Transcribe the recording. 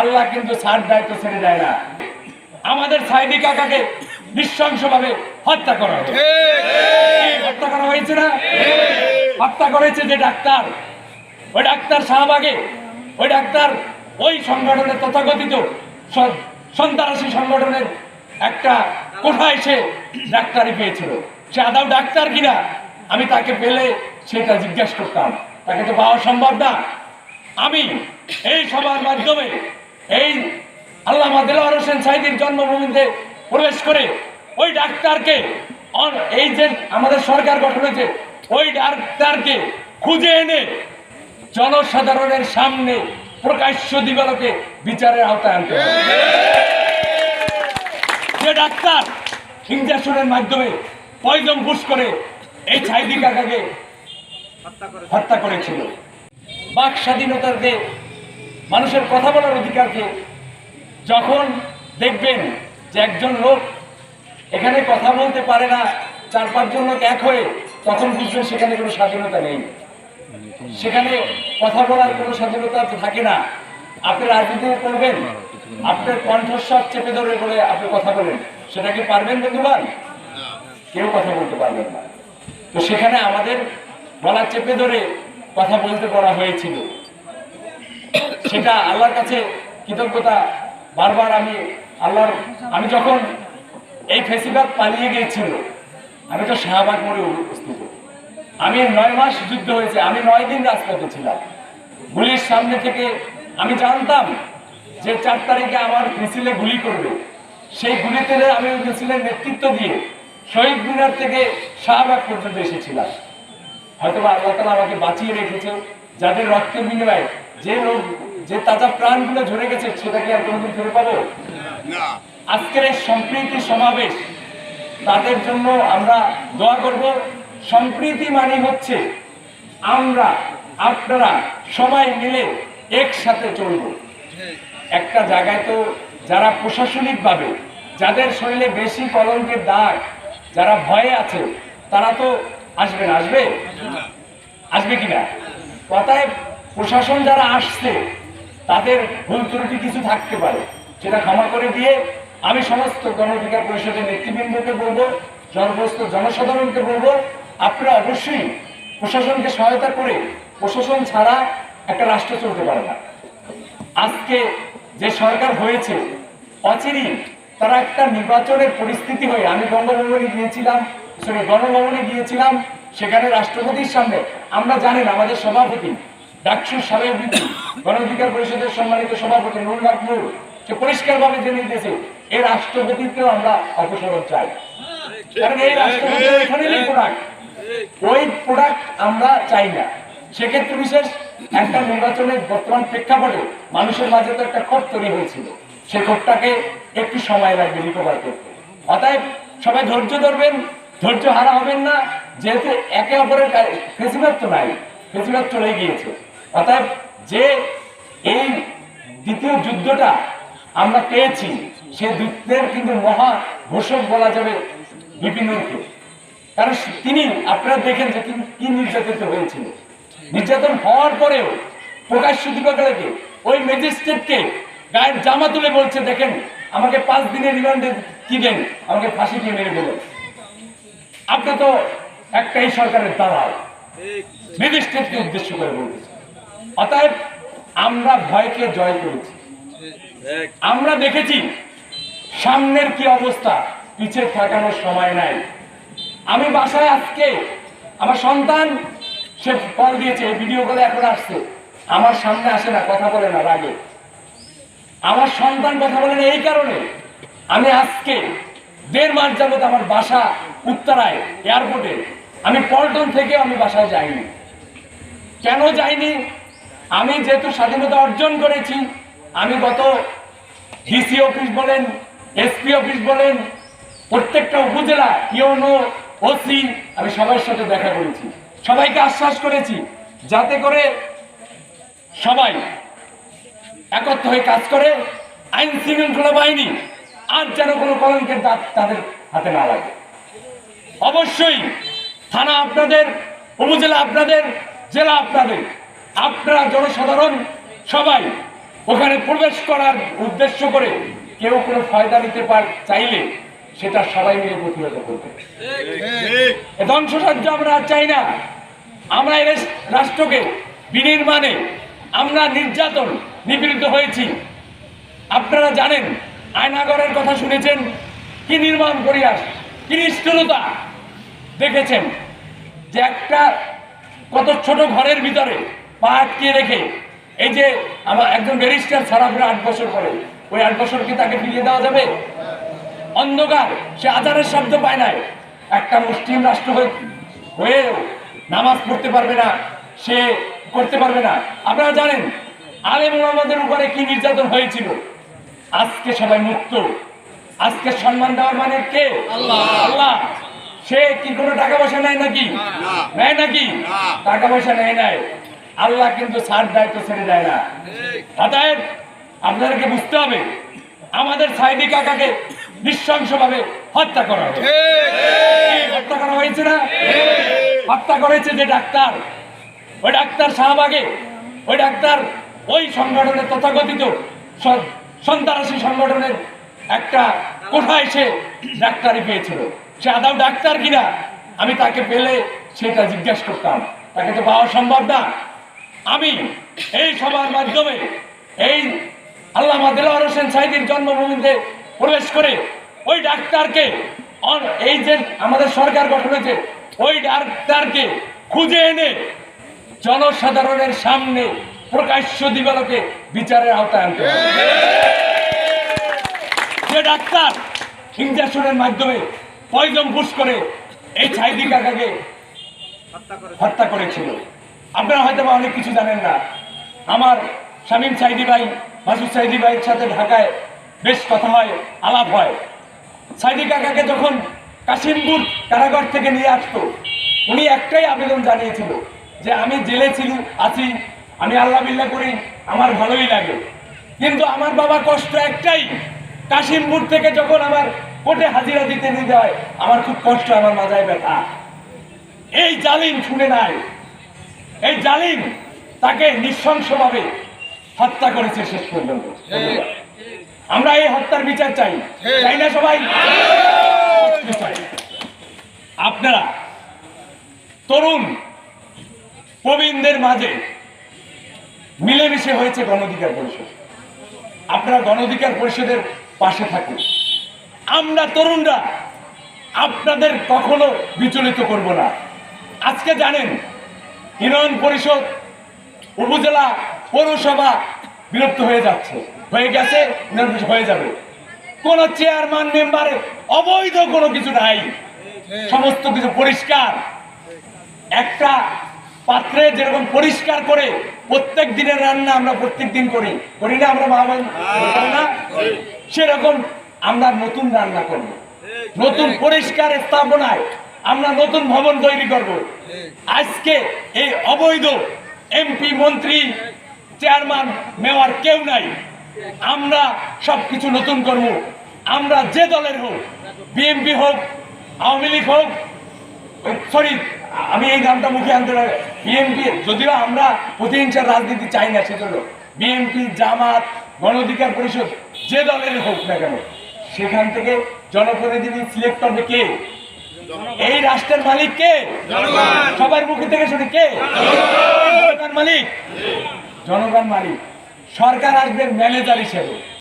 আল্লাহ কিন্তু ছাড় দায়িত্ব ছেড়ে দেয় না। আমাদের সাইদি কাকাকে নৃশংসভাবে হত্যা করা হত্যা করা হয়েছে না? হত্যা করেছে যে ডাক্তার। ওই ডাক্তার শাহবাগে, ওই ডাক্তার ওই সংগঠনের তথাকথিত সন্ত্রাসী সংগঠনের একটা কোঠায় সে ডাক্তারি পেয়েছিল। সে আদৌ ডাক্তার কিনা? আমি তাকে পেলে সেটা জিজ্ঞেস করতাম। তাকে তো পাওয়া সম্ভব না। আমি এই সবার মাধ্যমে এই আল্লাহ দেলোয়ার হোসেন সাইদির জন্মভূমিতে প্রবেশ করে ওই ডাক্তারকে এই যে আমাদের সরকার গঠন হয়েছে, ওই ডাক্তারকে খুঁজে এনে জনসাধারণের সামনে প্রকাশ্য দিবালকে বিচারের আওতায় আনতে যে ডাক্তার ইঞ্জেকশনের মাধ্যমে পয়জন পুশ করে এই ছাইদি কাকাকে হত্যা করেছিল। বাক স্বাধীনতাকে মানুষের কথা বলার অধিকারকে যখন দেখবেন যে একজন লোক এখানে কথা বলতে পারে না, চার পাঁচজন লোক এক হয়ে, তখন বুঝবেন সেখানে কোনো স্বাধীনতা নেই। সেখানে কথা বলার কোনো স্বাধীনতা থাকে না। আপনি রাজনীতি করবেন, আপনার কণ্ঠস্বর চেপে ধরে বলে আপনি কথা বলেন। সেটা কি পারবেন বন্ধুবান কেউ কথা বলতে পারবেন না। তো সেখানে আমাদের গলা চেপে ধরে কথা বলতে বলা হয়েছিল। সেটা আল্লাহর কাছে কৃতজ্ঞতা। বারবার আমি আল্লাহর আমি যখন এই ফেসিবাদ পালিয়ে গিয়েছিল, আমি তো শাহবাগ মোড়ে উপস্থিত। আমি নয় মাস যুদ্ধ হয়েছে, আমি নয় দিন রাজপথে ছিলাম। গুলির সামনে থেকে আমি জানতাম যে চার তারিখে আমার মিছিলে গুলি করবে। সেই গুলিতে আমি মিছিলের নেতৃত্ব দিয়ে শহীদ মিনার থেকে শাহবাগ পর্যন্ত এসেছিলাম। হয়তো আল্লাহ তালা আমাকে বাঁচিয়ে রেখেছে যাদের রক্তের বিনিময়ে যে লোক যে তাজা প্রাণগুলো ঝরে গেছে সেটা কি আর কোনোদিন ফিরে পাবো? আজকের এই সম্প্রীতি সমাবেশ তাদের জন্য আমরা দোয়া করব। সম্প্রীতি মানে হচ্ছে আমরা আপনারা সবাই মিলে একসাথে চলব। একটা জায়গায় তো যারা প্রশাসনিকভাবে যাদের শরীরে বেশি কলঙ্কের দাগ যারা ভয়ে আছে তারা তো আসবে না আসবে? আসবে কিনা? কথায় প্রশাসন যারা আসছে তাদের ভুল ত্রুটি কিছু থাকতে পারে। সেটা ক্ষমা করে দিয়ে আমি সমস্ত গণঅধিকার পরিষদের নেতৃবৃন্দকে বলব সর্বস্ত জনসাধারণকে বলব, আপনারা অবশ্যই প্রশাসনকে সহায়তা করে প্রশাসন ছাড়া একটা রাষ্ট্র চলতে পারে না। আজকে যে সরকার হয়েছে অচিরি তারা একটা নির্বাচনের পরিস্থিতি হয়ে, আমি বঙ্গভবনে গিয়েছিলাম, সরি, গণভবনে গিয়েছিলাম, সেখানে রাষ্ট্রপতির সামনে, আমরা জানেন আমাদের সভাপতি ডাকসুর সাবেক বিপি গণ অধিকার পরিষদের সম্মানিত সভাপতি নুরুল হক নূর সে পরিষ্কারভাবে জেনে দিয়েছে, এই রাষ্ট্রপতিকেও আমরা অপসারণ চাই। কারণ এই রাষ্ট্রপতি প্রোডাক্ট ওই প্রোডাক্ট আমরা চাই না। সেক্ষেত্রে বিশেষ একটা নির্বাচনের বর্তমান প্রেক্ষাপটে মানুষের মাঝে তো একটা ক্ষোভ তৈরি হয়েছিল। সেই ক্ষোভটাকে একটু সময় লাগবে রিকভার করতে। অতএব সবাই ধৈর্য ধরবেন, ধৈর্য হারা হবেন না। যেহেতু একে অপরের ফেসিবাদ তো নাই। ফেসিবাদ চলে গিয়েছে। অতএব যে এই দ্বিতীয় যুদ্ধটা আমরা পেয়েছি, সেই যুদ্ধের কিন্তু মহা ঘোষক বলা যাবে বিপিনকে কারণ তিনি আপনারা দেখেন যে তিনি কি নির্যাতিত হয়েছিল নির্যাতন হওয়ার পরেও প্রকাশ্য দিবাকালকে ওই ম্যাজিস্ট্রেটকে গায়ের জামা তুলে বলছে, দেখেন, আমাকে পাঁচ দিনের রিমান্ডে কি দেন? আমাকে ফাঁসি দিয়ে মেরে দেবেন আপনি তো একটাই সরকারের দালাল। ম্যাজিস্ট্রেটকে উদ্দেশ্য করে বলতেছে অতএব আমরা ভয়কে জয় করেছি। আমরা দেখেছি সামনের কি অবস্থা থাকানোর সময় নাই। আমি বাসায় আজকে আমার সন্তান, সে কল দিয়েছে ভিডিও কলে এখন আসছে। আমার সামনে আসে না, কথা বলে না, রাগে। আমার সন্তান কথা বলে না, এই কারণে আমি আজকে দেড় মাস যাবত আমার বাসা উত্তরায় এয়ারপোর্টে আমি পল্টন থেকে আমি বাসায় যাইনি। কেন যাইনি? আমি যেহেতু স্বাধীনতা অর্জন করেছি, আমি গত ডিসি অফিস বলেন, এসপি অফিস বলেন, প্রত্যেকটা উপজেলা ইউনো ওসি, আমি সবার সাথে দেখা করেছি। সবাইকে আশ্বাস করেছি যাতে করে সবাই একত্র হয়ে কাজ করে, আইন শৃঙ্খলা বাহিনী আর যেন কোনো কলঙ্কের দাঁত তাদের হাতে না লাগে। অবশ্যই থানা আপনাদের, উপজেলা আপনাদের, জেলা আপনাদের। আপনারা জনসাধারণ সবাই ওখানে প্রবেশ করার উদ্দেশ্য করে কেউ কোনো ফায়দা নিতে পার, চাইলে সেটা সবাই মিলে প্রতিহত করবে। ধ্বংসসাধ্য আমরা চাই না। আমরা এর রাষ্ট্রকে বিনির্মাণে আমরা নির্যাতন নিপীড়িত হয়েছি। আপনারা জানেন, আয়নাগরের কথা শুনেছেন, কি নির্মাণ করিয়াস কি নিষ্ঠুরতা। দেখেছেন যে একটা কত ছোট ঘরের ভিতরে পা আটকে রেখে এই যে আমার একজন ব্যারিস্টার ছাড়া ফেরে আট বছর পরে ওই আট বছর কি তাকে ফিরিয়ে দেওয়া যাবে? অন্ধকার সে আজানের শব্দ পায় নাই। একটা মুসলিম রাষ্ট্র হয়ে হয়েও নামাজ পড়তে পারবে না সে করতে পারবে না। আপনারা জানেন আলেম আমাদের উপরে কি নির্যাতন হয়েছিল? আজকে সবাই মুক্ত। আজকে সম্মান দেওয়ার মানে কে? আল্লাহ। আল্লাহ। সে কি কোনো টাকা পয়সা নেয় নাকি? নেয় নাকি? টাকা পয়সা নেয় নাই। আল্লাহ কিন্তু ছাড় দায়িত্ব ছেড়ে দেয় না। অতএব আপনাদেরকে বুঝতে হবে আমাদের সাইদি কাকাকে নৃশংসভাবে হত্যা করা হয়েছে। হত্যা করা হয়েছে না? হত্যা করেছে যে ডাক্তার। ওই ডাক্তার শাহবাগে ওই ডাক্তার ওই সংগঠনের তথাকথিত সন্ত্রাসী সংগঠনের একটা কোঠায় সে ডাক্তারি পেয়েছিল। সে আদৌ ডাক্তার কিনা? আমি তাকে পেলে সেটা জিজ্ঞেস করতাম। তাকে তো পাওয়া সম্ভব না। আমি এই সভার মাধ্যমে এই আল্লাহ দেলোয়ার হোসেন সাইদির জন্মভূমিতে প্রবেশ করে ওই ডাক্তারকে এই যে আমাদের সরকার গঠন হয়েছে ওই ডাক্তারকে খুঁজে এনে জনসাধারণের সামনে প্রকাশ্য দিবালকে বিচারের আওতায় আনতে যে ডাক্তার ইঞ্জেকশনের মাধ্যমে পয়জন পুশ করে এই ছাইদি কাকাকে হত্যা করেছিল। আপনারা হয়তো বা অনেক কিছু জানেন না। আমার শামীম সাইদি ভাই, মাসুদ সাইদি ভাইয়ের সাথে ঢাকায় বেশ কথা হয়, আলাপ হয়। সাইদি কাকাকে যখন কাশিমপুর কারাগার থেকে নিয়ে আসতো, উনি একটাই আবেদন জানিয়েছিল যে আমি জেলে ছিল, আছি, আমি আল্লাহ বিল্লাহ করি, আমার ভালোই লাগে। কিন্তু আমার বাবা কষ্ট একটাই, কাশিমপুর থেকে যখন আমার কোর্টে হাজিরা দিতে নিতে হয় আমার খুব কষ্ট, আমার মাথায় ব্যথা। এই জালিম শুনে নাই। এই জালিম তাকে নৃশংসভাবে হত্যা করেছে শেষ পর্যন্ত। আমরা এই হত্যার বিচার চাই। চাই না সবাই? আপনারা তরুণ প্রবীণদের মাঝে মিলেমিশে হয়েছে গণধিকার পরিষদ। আপনারা গণধিকার পরিষদের পাশে থাকুন। আমরা তরুণরা আপনাদের কখনো বিচলিত করব না। আজকে জানেন ইউনিয়ন পরিষদ উপজেলা পৌরসভা বিলুপ্ত হয়ে যাচ্ছে। হয়ে গেছে হয়ে যাবে। কোন চেয়ারম্যান মেম্বারে অবৈধ কোনো কিছু নাই। সমস্ত কিছু পরিষ্কার। একটা পাত্রে যেরকম পরিষ্কার করে প্রত্যেক দিনের রান্না আমরা প্রত্যেক দিন করি। করি না আমরা মা? না? সেরকম আমরা নতুন রান্না করব। নতুন পরিষ্কার স্থাপনায় আমরা নতুন ভবন তৈরি করব। আজকে এই অবৈধ এমপি মন্ত্রী, চেয়ারম্যান, মেয়র কেউ নাই। আমরা সব কিছু নতুন করব। আমরা যে দলের হোক বিএমপি হোক, আওয়ামী লীগ হোক সরি আমি এই নামটা মুখে আনতে পারি। বিএনপি যদিও আমরা প্রতিহিংসার রাজনীতি চাই না, সেজন্য। বিএনপি জামাত, গণ অধিকার পরিষদ, যে দলের হোক না কেন সেখান থেকে জনপ্রতিনিধি সিলেক্ট করবে কে? এই রাষ্ট্রের মালিক কে? সবার মুখে থেকে শুনি কে? মালিক। জনগণ মালিক। সরকার আসবে ম্যানেজার হিসেবে।